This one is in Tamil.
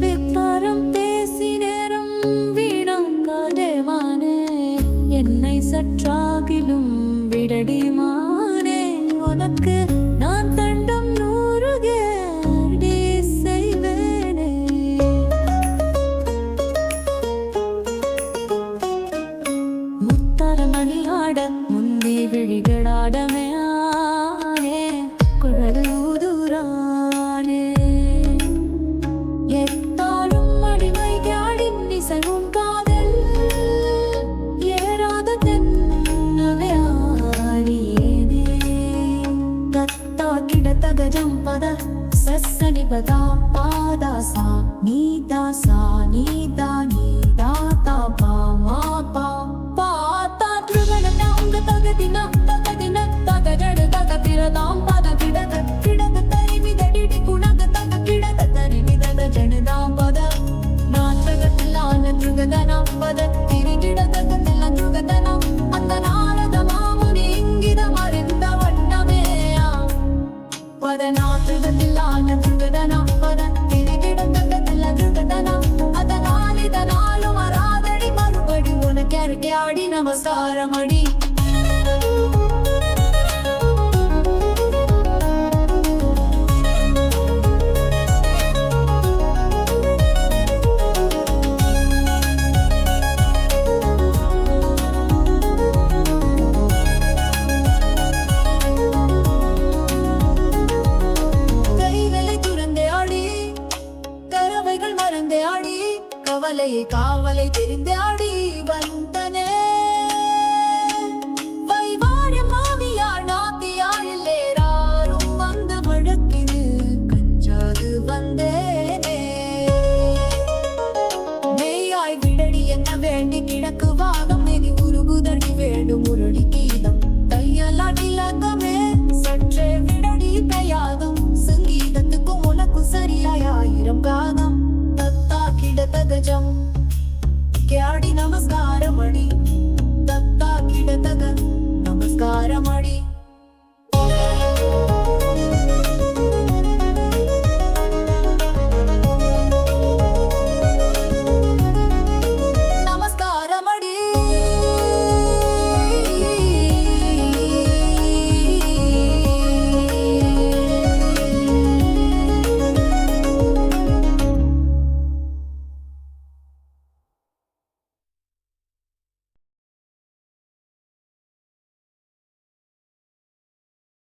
வித்தாரம் பேசி நேரம் வீணாக்காதேவானே என்னை சற்றாகிலும் விடடிமானே உனக்கு நான் தண்டம் நூறு கேடி செய்வேனே. முத்தரமணி ஆட தத்தா கிடத்தக ஜம்பத சஸ்ஸனி பதா பாதாசா நீதாசா நீதா நீதா தா பா மா பா பாத்தா திருகணம் உங்க தகதின தகதின தகஜடு தகதிரதாம் பத கிடத கிடத தரிமி தடிடி குணக தக கிடத தரிமி தக ஜனதாம் பத நாட்டகத்திலான திருகதனாம் பத. திரி கிடதகத்தில திருகதனாம் அந்த நாரத அடி நமஸ்காரம் அடி. கவலையை காவலை தெரிந்து ஆடி வந்த ഇടതഗജം ക്യാടി നമസ്കാരമണി.